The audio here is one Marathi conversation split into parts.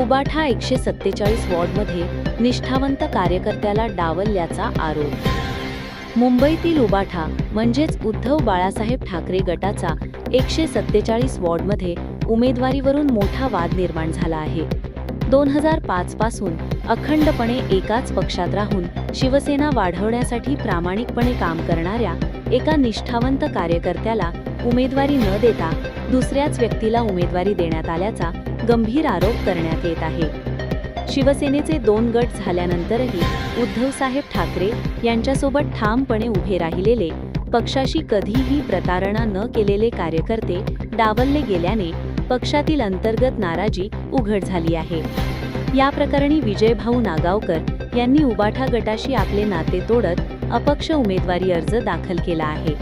उबाठा एकशे सत्तेचाळीस वॉर्डमध्ये निष्ठावंत कार्यकर्त्याला डावलल्याचा आरोप. मुंबईतील उबाठा म्हणजेच उद्धव बाळासाहेब ठाकरे गटाचा एकशे सत्तेचाळीस वॉर्डमध्ये उमेदवारीवरून मोठा वाद निर्माण झाला आहे. दोन हजार पाच पासून अखंडपणे एकाच पक्षात राहून शिवसेना वाढवण्यासाठी प्रामाणिकपणे काम करणाऱ्या एका निष्ठावंत कार्यकर्त्याला उमेदवारी न देता दुसऱ्याच व्यक्तीला उमेदवारी देण्यात आल्याचा गंभीर आरोप करण्यात येत आहे. शिवसेनेचे दोन गट झाल्यानंतरही उद्धवसाहेब ठाकरे यांच्यासोबत ठामपणे उभे राहिलेले पक्षाशी कधीही प्रतारणा न केलेले कार्यकर्ते डावलले गेल्याने पक्षातील अंतर्गत नाराजी उघड झाली आहे. या प्रकरणी विजयभाऊ नागावकर यांनी उबाठा गटाशी आपले नाते तोडत अपक्ष उमेदवारी अर्ज दाखल केला आहे.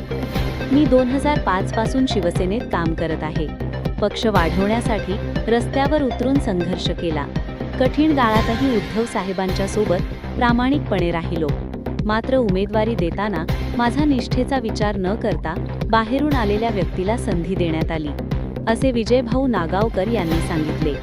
मी दोन हजार पाचपासून शिवसेनेत काम करत आहे. पक्ष वाढवण्यासाठी रस्त्यावर उतरून संघर्ष केला. कठीण काळातही उद्धव साहेबांच्या सोबत प्रामाणिकपणे राहिलो. मात्र उमेदवारी देताना माझा निष्ठेचा विचार न करता बाहेरून आलेल्या व्यक्तीला संधी देण्यात आली असे विजयभाऊ नागावकर यांनी सांगितले.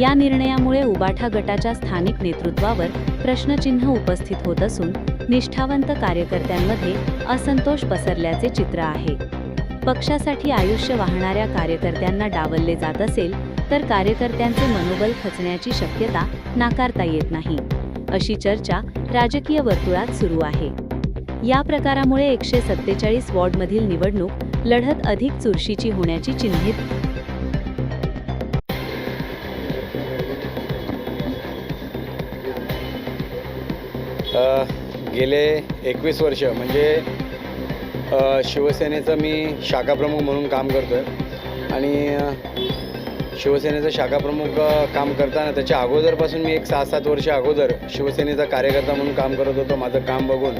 या निर्णयामुळे उबाठा गटाच्या स्थानिक नेतृत्वावर प्रश्नचिन्ह उपस्थित होत असून निष्ठावंत कार्यकर्त्यांमध्ये असंतोष पसरल्याचे चित्र आहे. पक्षासाठी आयुष्य वाहणाऱ्या कार्यकर्त्यांना डावलले जात असेल तर कार्यकर्त्यांचे मनोबल खचण्याची शक्यता नाकारता येत नाही. अशी चर्चा राजकीय वर्तुळात सुरू आहे. या प्रकारामुळे एकशे सत्तेचाळीस वॉर्डमधील निवडणूक लढत अधिक चुरशीची होण्याची चिन्हे गेले एकवीस वर्ष म्हणजे शिवसेनेचं मी शाखाप्रमुख म्हणून काम करतो आहे आणि शिवसेनेचं शाखाप्रमुख काम करताना त्याच्या अगोदरपासून मी एक सहा सात वर्ष अगोदर शिवसेनेचा कार्यकर्ता म्हणून काम करत होतो. माझं काम बघून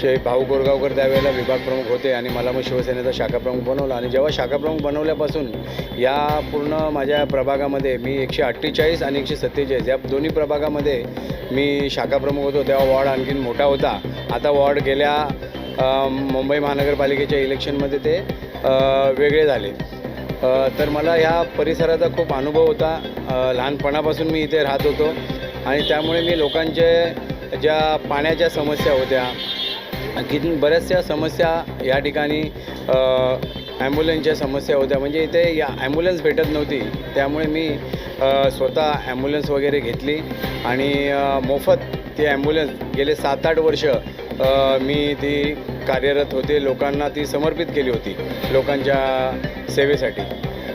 शे भाऊ गोरगावकर त्यावेळेला विभाग प्रमुख होते आणि मला मग शिवसेनेचा शाखाप्रमुख बनवला. आणि जेव्हा शाखाप्रमुख बनवल्यापासून या पूर्ण माझ्या प्रभागामध्ये मी एकशे अठ्ठेचाळीस आणि एकशे सत्तेचाळीस या दोन्ही प्रभागामध्ये मी शाखाप्रमुख होतो. तेव्हा वॉर्ड आणखीन मोठा होता. आता वॉर्ड गेल्या मुंबई महानगरपालिकेच्या इलेक्शनमध्ये ते वेगळे झाले. तर मला ह्या परिसराचा खूप अनुभव होता. लहानपणापासून मी इथे राहत होतो. आणि त्यामुळे मी लोकांचे ज्या पाण्याच्या समस्या होत्या आणखीन बऱ्याचशा समस्या या ठिकाणी ॲम्ब्युलन्सच्या समस्या होत्या. म्हणजे इथे या ॲम्ब्युलन्स भेटत नव्हती. त्यामुळे मी स्वतः ॲम्ब्युलन्स वगैरे घेतली. आणि मोफत ती ॲम्ब्युलन्स गेले सात आठ वर्ष मी ती कार्यरत होते लोकांना ती समर्पित केली होती लोकांच्या सेवेसाठी.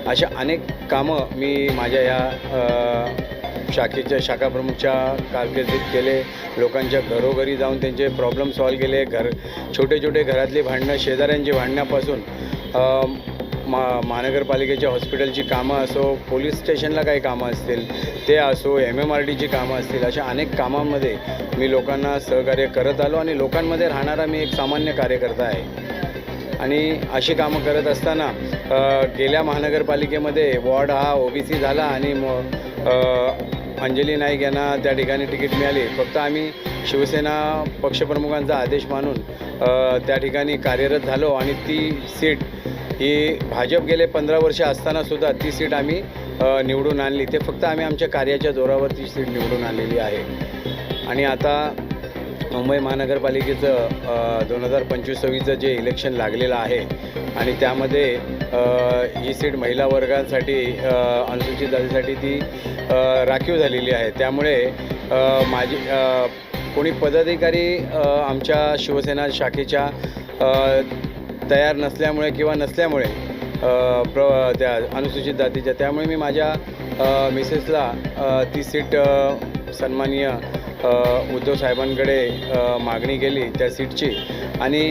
अशा अनेक कामं मी माझ्या या शाखेच्या शाखाप्रमुखच्या कारकिर्दीत केले. लोकांच्या घरोघरी जाऊन त्यांचे प्रॉब्लेम सॉल्व केले. घर छोटे छोटे घरातली भांडणं शेजाऱ्यांची भांडण्यापासून मा महानगरपालिकेच्या हॉस्पिटलची कामं असो पोलीस स्टेशनला काही कामं असतील ते असो एम एम आर डीची कामं असतील अशा अनेक कामांमध्ये मी लोकांना सहकार्य करत आलो आणि लोकांमध्ये राहणारा मी एक सामान्य कार्यकर्ता आहे. आणि अशी कामं करत असताना गेल्या महानगरपालिकेमध्ये वॉर्ड हा ओबीसी झाला आणि अंजली नाईक यांना त्या ठिकाणी तिकीट मिळाली. फक्त आम्ही शिवसेना पक्षप्रमुखांचा आदेश मानून त्या ठिकाणी कार्यरत झालो आणि ती सीट ही भाजप गेले पंधरा वर्ष असतानासुद्धा ती सीट आम्ही निवडून आणली. ते फक्त आम्ही आमच्या कार्याच्या जोरावर ती सीट निवडून आणलेली आहे. आणि आता मुंबई महानगरपालिकेचं दोन हजार पंचवीस सव्वीसचं जे इलेक्शन लागलेलं आहे आणि त्यामध्ये ही सीट महिला वर्गासाठी अनुसूचित जातीसाठी ती राखीव झालेली आहे. त्यामुळे माझी कोणी पदाधिकारी आमच्या शिवसेना शाखेच्या तयार नसल्यामुळे किंवा नसल्यामुळे प्र त्या अनुसूचित जातीच्या. त्यामुळे मी माझ्या मिसेसला ती सीट सन्माननीय उद्धव साहेबांकडे मागणी केली त्या सीटची. आणि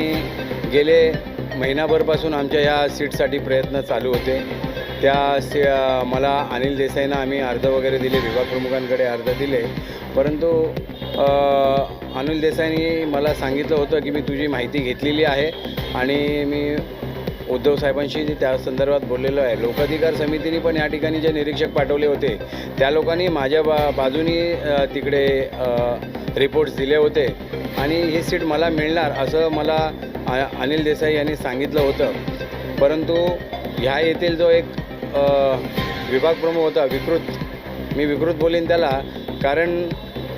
गेले महिनाभरपासून आमच्या या सीटसाठी प्रयत्न चालू होते. त्या सी मला अनिल देसाईंना आम्ही अर्ज वगैरे दिले विभाग प्रमुखांकडे अर्ज दिले. परंतु अनिल देसाईंनी मला सांगितलं होतं की मी तुझी माहिती घेतलेली आहे आणि मी उद्धव साहेबांशी त्या संदर्भात बोललेलो आहे. लोकाधिकार समितीने पण या ठिकाणी जे निरीक्षक पाठवले होते त्या लोकांनी माझ्या बा बाजूनी तिकडे रिपोर्ट्स दिले होते आणि ही सीट मला मिळणार असं मला अनिल देसाई यांनी सांगितलं होतं. परंतु ह्या येथील जो एक विभागप्रमुख विभाग प्रमुख होता विकृत मी विकृत बोलीन त्याला कारण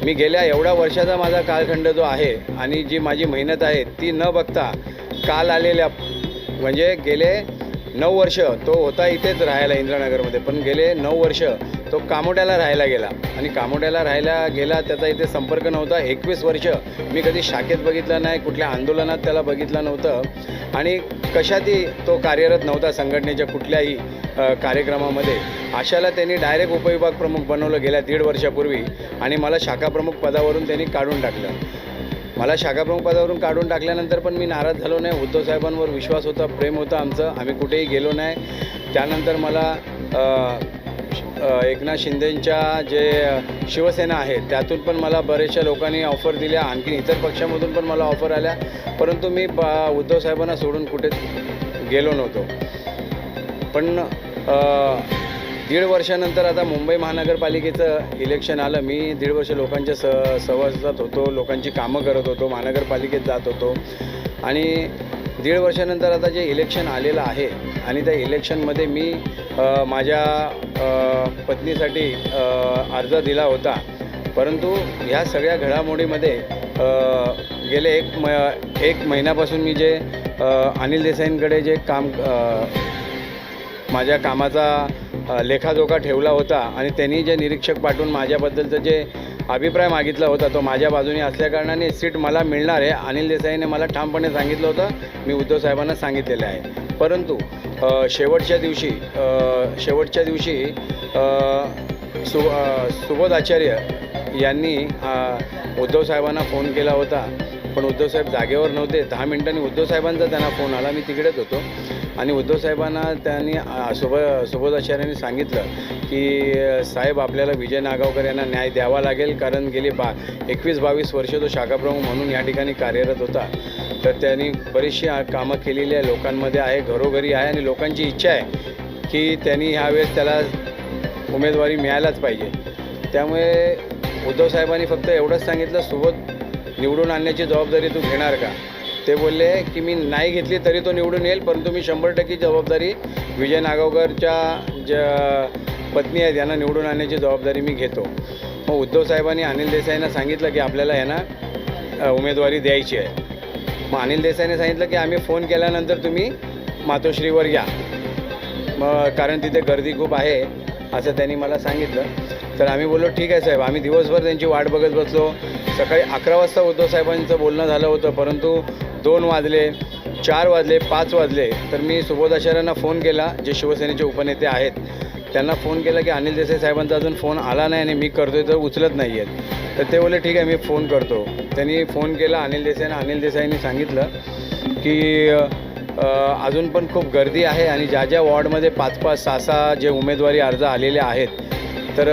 मी गेल्या एवढ्या वर्षाचा माझा कालखंड जो आहे आणि जी माझी मेहनत आहे ती न बघता काल आलेल्या म्हणजे गेले नऊ वर्ष तो होता इथेच राहायला इंद्रानगरमध्ये. पण गेले नऊ वर्ष तो कामोट्याला राहायला गेला. आणि कामोट्याला राहायला गेला त्याचा इथे संपर्क नव्हता. एकवीस वर्ष मी कधी शाखेत बघितलं नाही कुठल्या आंदोलनात त्याला बघितलं नव्हतं. आणि कशातही तो कार्यरत नव्हता संघटनेच्या कुठल्याही कार्यक्रमामध्ये. अशाला त्यांनी डायरेक्ट उपविभाग प्रमुख बनवलं गेल्या दीड वर्षापूर्वी. आणि मला शाखाप्रमुख पदावरून त्यांनी काढून टाकलं. मला शाखाप्रमुख पदावरून काढून टाकल्यानंतर पण मी नाराज झालो नाही. उद्धव साहेबांवर विश्वास होता प्रेम होता आमचं. आम्ही कुठेही गेलो नाही. त्यानंतर मला एकनाथ शिंदेंच्या जे शिवसेना आहे त्यातून पण मला बरेचशा लोकांनी ऑफर दिल्या. आणखी इतर पक्षामधून पण मला ऑफर आल्या. परंतु मी प उद्धव साहेबांना सोडून कुठेच गेलो नव्हतो. पण दीड वर्षानंतर आता मुंबई महानगरपालिकेचं इलेक्शन आलं. मी दीड वर्ष लोकांच्या स सहवासात होतो. लोकांची कामं करत होतो. महानगरपालिकेत जात होतो. आणि दीड वर्षानंतर आता जे इलेक्शन आलेलं आहे आणि त्या इलेक्शनमध्ये मी माझ्या पत्नीसाठी अर्ज दिला होता. परंतु ह्या सगळ्या घडामोडीमध्ये गेले एक म एक महिन्यापासून मी जे अनिल देसाईंकडे जे काम माझ्या कामाचा लेखाजोखा ठेवला होता आणि त्यांनी जे निरीक्षक पाठवून माझ्याबद्दलचं जे अभिप्राय मागितला होता. तो माझ्या बाजूने असल्याकारणाने सीट मला मिळणार आहे. अनिल देसाईने मला ठामपणे सांगितलं होतं. मी उद्धव साहेबांना सांगितलेलं आहे. परंतु शेवटच्या दिवशी शेवटच्या दिवशी सु सुबोध आचार्य यांनी उद्धव साहेबांना फोन केला होता. पण उद्धव साहेब जागेवर नव्हते. दहा मिनिटांनी उद्धव साहेबांचा त्यांना फोन आला. मी तिकडेच होतो. आणि उद्धव साहेबांना त्यांनी अ, सुब सांगितलं की साहेब आपल्याला विजय नागावकर यांना न्याय द्यावा लागेल कारण गेली बा एकवीस बावीस वर्ष तो शाखाप्रमुख म्हणून या ठिकाणी कार्यरत होता. तर त्यांनी बरीचशी कामं केलेली आहे. लोकांमध्ये आहे घरोघरी आहे आणि लोकांची इच्छा आहे की त्यांनी ह्यावेळेस त्याला उमेदवारी मिळायलाच पाहिजे. त्यामुळे उद्धव साहेबांनी फक्त एवढंच सांगितलं. सुबोध निवडून आणण्याची जबाबदारी तू घेणार का? ते बोलले की मी नाही घेतली तरी तो निवडून येईल परंतु मी शंभर टक्के जबाबदारी विजय नागावकरच्या ज्या पत्नी आहेत यांना निवडून आणण्याची जबाबदारी मी घेतो. मग उद्धव साहेबांनी अनिल देसाईंना सांगितलं की आपल्याला यांना उमेदवारी द्यायची आहे. मग अनिल देसाईने सांगितलं की आम्ही फोन केल्यानंतर तुम्ही मातोश्रीवर या. मग कारण तिथे गर्दी खूप आहे असं त्यांनी मला सांगितलं. तर आम्ही बोललो ठीक आहे साहेब आम्ही दिवसभर त्यांची वाट बघत बसलो. सकाळी अकरा वाजता उद्धव साहेबांचं बोलणं झालं होतं परंतु दोन वाजले चार वाजले पाच वाजले. तर मी सुबोधाचार्यांना फोन केला जे शिवसेनेचे उपनेते आहेत. त्यांना फोन केला की अनिल देसाई साहेबांचा अजून फोन आला नाही आणि मी करतोय तर उचलत नाही आहेत तर ते बोलले ठीक आहे मी फोन करतो. त्यांनी फोन केला अनिल देसाईनं. अनिल देसाईंनी सांगितलं की अजून पण खूप गर्दी आहे आणि ज्या ज्या वॉर्डमध्ये पाच पाच सहा सहा जे उमेदवारी अर्ज आलेले आहेत तर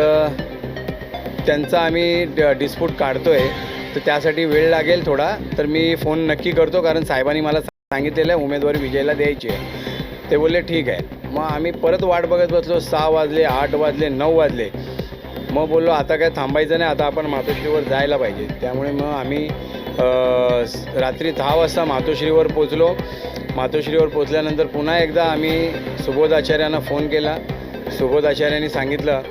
त्यांचा आम्ही ड डिस्प्यूट काढतो आहे तर त्यासाठी वेळ लागेल थोडा. तर मी फोन नक्की करतो कारण साहेबांनी मला सांगितलेलं आहे उमेदवारी विजयला द्यायची आहे. ते बोलले ठीक आहे. मग आम्ही परत वाट बघत बसलो सहा वाजले आठ वाजले नऊ वाजले. मग बोललो आता काय थांबायचं नाही आता आपण मातोश्रीवर जायला पाहिजे. त्यामुळे मग आम्ही रात्री दहा वाजता मातोश्रीवर पोचलो मातोश्रीवर पोचल्यानंतर पुन्हा एकदा आम्ही सुबोध आचार्यांना फोन केला. सुबोध आचार्यांनी सांगितलं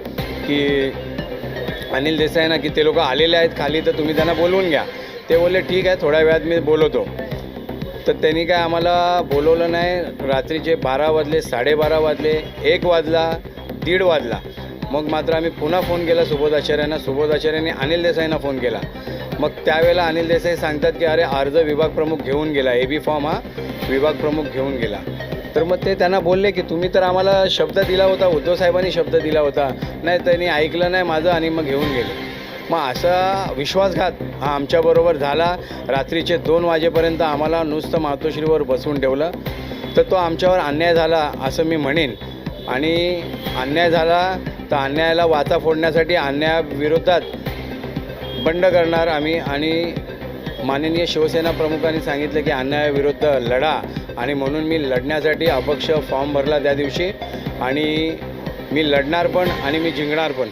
की अनिल देसाईंना की ते लोक आलेले आहेत खाली तर तुम्ही त्यांना बोलवून घ्या. ते बोलले ठीक आहे थोड्या वेळात मी बोलवतो. तर त्यांनी काय आम्हाला बोलवलं नाही. रात्रीचे बारा वाजले साडेबारा वाजले एक वाजला दीड वाजला. मग मात्र आम्ही पुन्हा फोन केला सुबोध आचार्यांना. सुबोध आचार्यांनी अनिल देसाईंना फोन केला. मग त्यावेळेला अनिल देसाई सांगतात की अरे अर्ज विभाग प्रमुख घेऊन गेला. ए बी फॉर्म हा विभाग प्रमुख घेऊन गेला. तर मग ते त्यांना बोलले की तुम्ही तर आम्हाला शब्द दिला होता उद्धव साहेबांनी शब्द दिला होता. नाही त्यांनी ऐकलं नाही माझं आणि मग घेऊन गेले. मग असा विश्वासघात हा आमच्याबरोबर झाला. रात्रीचे दोन वाजेपर्यंत आम्हाला नुसतं मातोश्रीवर बसवून ठेवलं. तर तो आमच्यावर अन्याय झाला असं मी म्हणेन. आणि अन्याय झाला तर अन्यायाला वाचा फोडण्यासाठी अन्यायाविरोधात बंड करणार आम्ही आणि माननीय शिवसेना प्रमुखांनी सांगितलं की अन्यायाविरुद्ध लढा आणि म्हणून मी लढण्यासाठी अपक्ष फॉर्म भरला त्या दिवशी. आणि मी लढणार पण आणि मी जिंकणार पण.